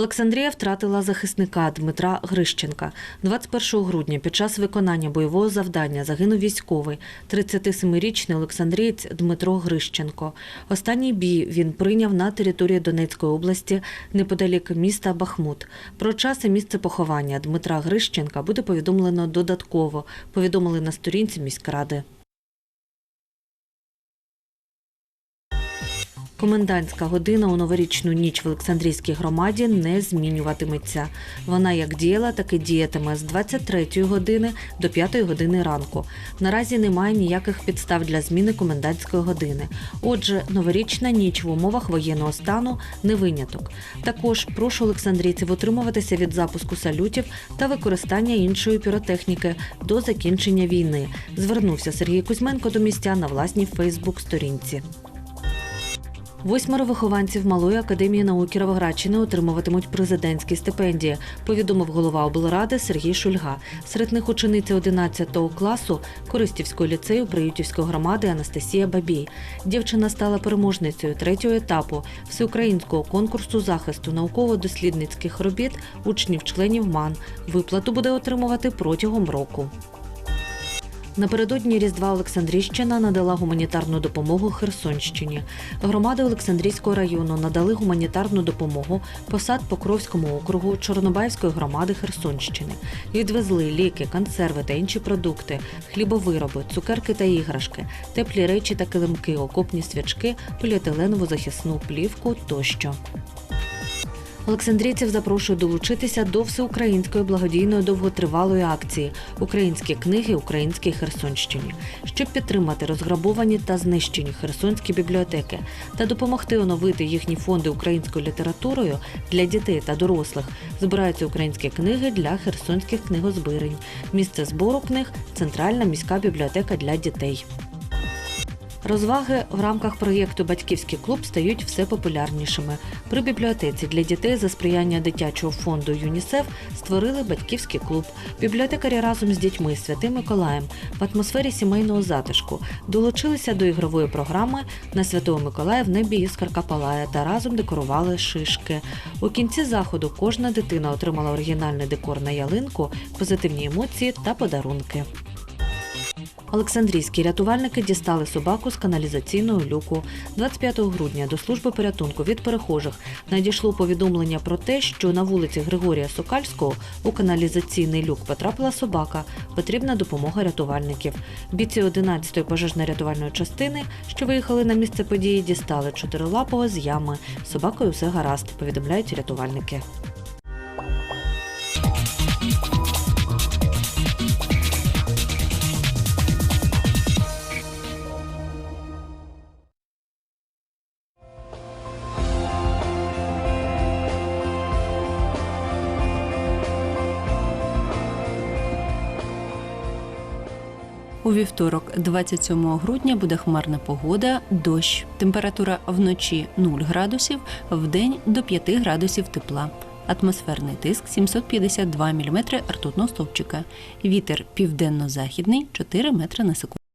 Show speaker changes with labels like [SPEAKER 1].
[SPEAKER 1] Олександрія втратила захисника Дмитра Грищенка. 21 грудня під час виконання бойового завдання загинув військовий 37-річний Олександрієць Дмитро Грищенко. Останній бій він прийняв на території Донецької області неподалік міста Бахмут. Про час і місце поховання Дмитра Грищенка буде повідомлено додатково. Повідомили на сторінці міськради. Комендантська година у новорічну ніч в Олександрійській громаді не змінюватиметься. Вона як діяла, так і діятиме з 23 години до 5 години ранку. Наразі немає ніяких підстав для зміни комендантської години. Отже, новорічна ніч в умовах воєнного стану не виняток. Також прошу олександрійців утримуватися від запуску салютів та використання іншої піротехніки до закінчення війни. Звернувся Сергій Кузьменко до містян на власній Фейсбук-сторінці. Восьмеро вихованців Малої академії наук Кіровоградщини отримуватимуть президентські стипендії, повідомив голова облради Сергій Шульга. Серед них учениця 11 класу Користівського ліцею Приютівської громади Анастасія Бабій. Дівчина стала переможницею третього етапу всеукраїнського конкурсу захисту науково-дослідницьких робіт учнів-членів МАН. Виплату буде отримувати протягом року. Напередодні Різдва Олександрійщина надала гуманітарну допомогу Херсонщині. Громади Олександрійського району надали гуманітарну допомогу посад Покровському округу Чорнобаївської громади Херсонщини. Відвезли ліки, консерви та інші продукти, хлібовироби, цукерки та іграшки, теплі речі та килимки, окопні свячки, поліетиленову захисну плівку тощо. Олександрійців запрошую долучитися до всеукраїнської благодійної довготривалої акції Українські книги Українській Херсонщині, щоб підтримати розграбовані та знищені херсонські бібліотеки та допомогти оновити їхні фонди українською літературою для дітей та дорослих. Збираються українські книги для херсонських книгозбирень. Місце збору книг центральна міська бібліотека для дітей. Розваги в рамках проєкту Батьківський клуб стають все популярнішими. При бібліотеці для дітей за сприяння дитячого фонду ЮНІСЕФ створили батьківський клуб. Бібліотекарі разом з дітьми Святим Миколаєм в атмосфері сімейного затишку долучилися до ігрової програми на Святого Миколая в небі іскорка палає та разом декорували шишки. У кінці заходу кожна дитина отримала оригінальний декор на ялинку, позитивні емоції та подарунки. Олександрійські рятувальники дістали собаку з каналізаційного люку. 25 грудня до служби порятунку від перехожих надійшло повідомлення про те, що на вулиці Григорія Сокальського у каналізаційний люк потрапила собака. Потрібна допомога рятувальників. Бійці 11-ї пожежно-рятувальної частини, що виїхали на місце події, дістали чотирилапого з ями. Собакою все гаразд, повідомляють рятувальники.
[SPEAKER 2] У вівторок, 27 грудня, буде хмарна погода, дощ. Температура вночі 0 градусів, вдень до 5 градусів тепла. Атмосферний тиск 752 мм ртутного стовпчика. Вітер південно-західний 4 метри на секунду.